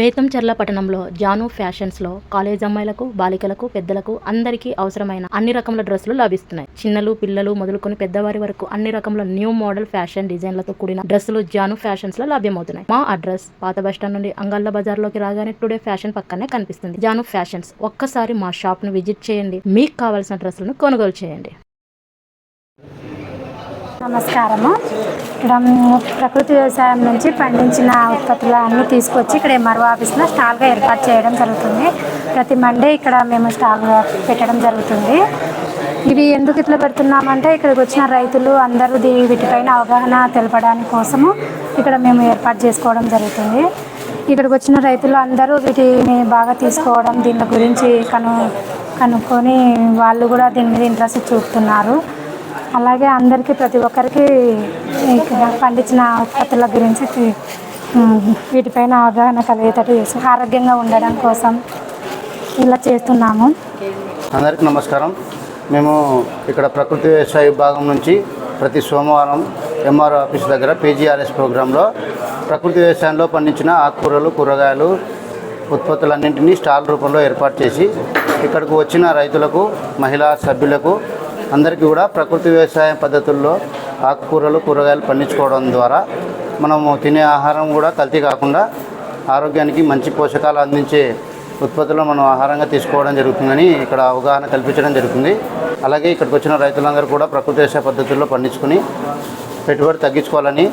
బేతంచెర్ల పట్టణంలో జాను ఫ్యాషన్స్లో కాలేజ్ అమ్మాయిలకు బాలికలకు పెద్దలకు అందరికీ అవసరమైన అన్ని రకముల డ్రెస్సులు లభిస్తున్నాయి. చిన్నలు పిల్లలు మొదలుకొని పెద్దవారి వరకు అన్ని రకముల న్యూ మోడల్ ఫ్యాషన్ డిజైన్లతో కూడిన డ్రెస్సులు జాను ఫ్యాషన్స్లో లభ్యమవుతున్నాయి. మా అడ్రస్ పాత బస్టాండ్ నుండి అంగళ్ళ బజార్లోకి రాగానే టుడే ఫ్యాషన్ పక్కనే కనిపిస్తుంది. జాను ఫ్యాషన్స్ ఒక్కసారి మా షాప్ను విజిట్ చేయండి. మీకు కావాల్సిన డ్రెస్సులను కొనుగోలు చేయండి. నమస్కారము. ఇక్కడ ప్రకృతి వ్యవసాయం నుంచి పండించిన ఉత్పత్తులు అన్నీ తీసుకొచ్చి ఇక్కడ ఎంఆర్ఓ ఆఫీస్లో స్టాల్గా ఏర్పాటు చేయడం జరుగుతుంది. ప్రతి మండే ఇక్కడ మేము స్టాల్ పెట్టడం జరుగుతుంది. ఇవి ఎందుకు ఇట్లా పెడుతున్నామంటే ఇక్కడికి వచ్చిన రైతులు అందరూ దీ వీటిపైన అవగాహన తెలపడానికి కోసము ఇక్కడ మేము ఏర్పాటు చేసుకోవడం జరుగుతుంది. ఇక్కడికి వచ్చిన రైతులు అందరూ వీటిని బాగా తీసుకోవడం దీని గురించి కను కనుక్కొని వాళ్ళు కూడా దీని మీద ఇంట్రెస్ట్ చూపుతున్నారు. అలాగే అందరికీ ప్రతి ఒక్కరికి ఇక్కడ పండించిన ఉత్పత్తుల గురించి వీటిపైన అవగాహన కలిగేటట్టు చేసి ఆరోగ్యంగా ఉండడం కోసం ఇలా చేస్తున్నాము. అందరికీ నమస్కారం. మేము ఇక్కడ ప్రకృతి వ్యవసాయ విభాగం నుంచి ప్రతి సోమవారం ఎంఆర్ఓ ఆఫీస్ దగ్గర పీజీఆర్ఎస్ ప్రోగ్రాంలో ప్రకృతి వ్యవసాయంలో పండించిన ఆకుకూరలు కూరగాయలు ఉత్పత్తులన్నింటినీ స్టాల్ రూపంలో ఏర్పాటు చేసి ఇక్కడికి వచ్చిన రైతులకు మహిళా సభ్యులకు అందరికీ కూడా ప్రకృతి వ్యవసాయ పద్ధతుల్లో ఆకుకూరలు కూరగాయలు పండించుకోవడం ద్వారా మనము తినే ఆహారం కూడా కల్తీ కాకుండా ఆరోగ్యానికి మంచి పోషకాలు అందించే ఉత్పత్తులు మనం ఆహారంగా తీసుకోవడం జరుగుతుందని ఇక్కడ అవగాహన కల్పించడం జరుగుతుంది. అలాగే ఇక్కడికి వచ్చిన రైతులందరూ కూడా ప్రకృతి వ్యవసాయ పద్ధతుల్లో పండించుకుని పెట్టుబడి తగ్గించుకోవాలని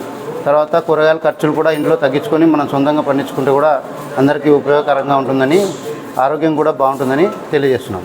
తర్వాత కూరగాయల ఖర్చులు కూడా ఇంట్లో తగ్గించుకొని మనం సొంతంగా పండించుకుంటే కూడా అందరికీ ఉపయోగకరంగా ఉంటుందని ఆరోగ్యం కూడా బాగుంటుందని తెలియజేస్తున్నాం